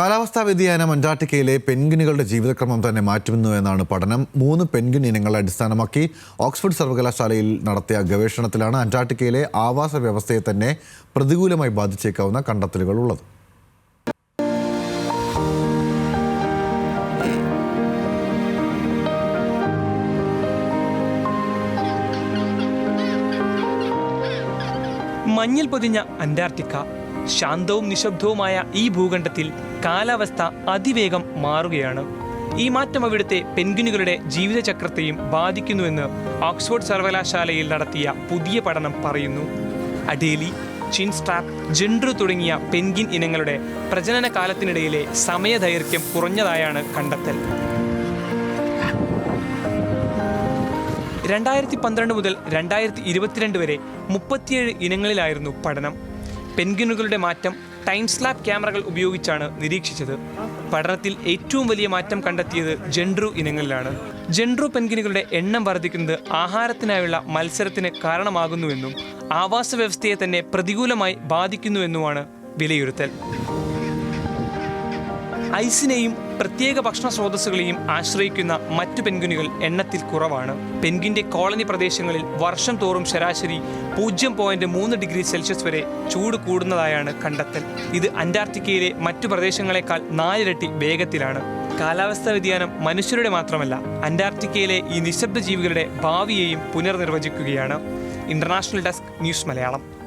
കാലാവസ്ഥാ വ്യതിയാനം അന്റാർട്ടിക്കയിലെ പെൻഗിനുകളുടെ ജീവിതക്രമം തന്നെ മാറ്റുന്നു എന്നാണ് പഠനം. മൂന്ന് പെൻഗിൻ ഇനങ്ങളെ അടിസ്ഥാനമാക്കി ഓക്സ്ഫോർഡ് സർവകലാശാലയിൽ നടത്തിയ ഗവേഷണത്തിലാണ് അന്റാർട്ടിക്കയിലെ ആവാസ വ്യവസ്ഥയെ തന്നെ പ്രതികൂലമായി ബാധിച്ചേക്കാവുന്ന കണ്ടെത്തലുകൾ ഉള്ളത്. മഞ്ഞിൽ പൊതിഞ്ഞ അന്റാർട്ടിക്ക. ശാന്തവും നിശബ്ദവുമായ ഈ ഭൂഖണ്ഡത്തിൽ കാലാവസ്ഥ അതിവേഗം മാറുകയാണ്. ഈ മാറ്റം അവിടുത്തെ പെൻഗ്വിനുകളുടെ ജീവിതചക്രത്തെയും ബാധിക്കുന്നുവെന്ന് ഓക്സ്ഫോർഡ് സർവകലാശാലയിൽ നടത്തിയ പുതിയ പഠനം പറയുന്നു. അഡേലി ചിൻസ്ട്രാപ്പ് ജെൻഡ്രു തുടങ്ങിയ പെൻഗിൻ ഇനങ്ങളുടെ പ്രജനന കാലത്തിനിടയിലെ സമയദൈർഘ്യം കുറഞ്ഞതായാണ് കണ്ടെത്തൽ. രണ്ടായിരത്തി പന്ത്രണ്ട് മുതൽ രണ്ടായിരത്തി ഇരുപത്തിരണ്ട് വരെ മുപ്പത്തിയേഴ് ഇനങ്ങളിലായിരുന്നു പഠനം. പെൻഗ്വിനുകളുടെ മാറ്റം ടൈം സ്ലാബ് ക്യാമറകൾ ഉപയോഗിച്ചാണ് നിരീക്ഷിച്ചത്. പഠനത്തിൽ ഏറ്റവും വലിയ മാറ്റം കണ്ടെത്തിയത് ജെൻഡ്രു ഇനങ്ങളിലാണ്. ജെൻഡ്രു പെൻഗ്വിനുകളുടെ എണ്ണം വർദ്ധിക്കുന്നത് ആഹാരത്തിനായുള്ള മത്സരത്തിന് കാരണമാകുന്നുവെന്നും ആവാസ വ്യവസ്ഥയെ തന്നെ പ്രതികൂലമായി ബാധിക്കുന്നുവെന്നുമാണ് വിലയിരുത്തൽ. ഐസിനെയും പ്രത്യേക ഭക്ഷണ സ്രോതസ്സുകളെയും ആശ്രയിക്കുന്ന മറ്റു പെൻഗ്വിനുകൾ എണ്ണത്തിൽ കുറവാണ്. പെൻഗ്വിന്റെ കോളനി പ്രദേശങ്ങളിൽ വർഷം തോറും ശരാശരി പൂജ്യം പോയിന്റ് മൂന്ന് ഡിഗ്രി സെൽഷ്യസ് വരെ ചൂട് കൂടുന്നതായാണ് കണ്ടെത്തൽ. ഇത് അന്റാർട്ടിക്കയിലെ മറ്റു പ്രദേശങ്ങളെക്കാൾ നാലിരട്ടി വേഗത്തിലാണ്. കാലാവസ്ഥാ വ്യതിയാനം മനുഷ്യരുടെ മാത്രമല്ല അന്റാർട്ടിക്കയിലെ ഈ നിശബ്ദ ജീവികളുടെ ഭാവിയെയും പുനർനിർവചിക്കുകയാണ്. International desk news Malayalam.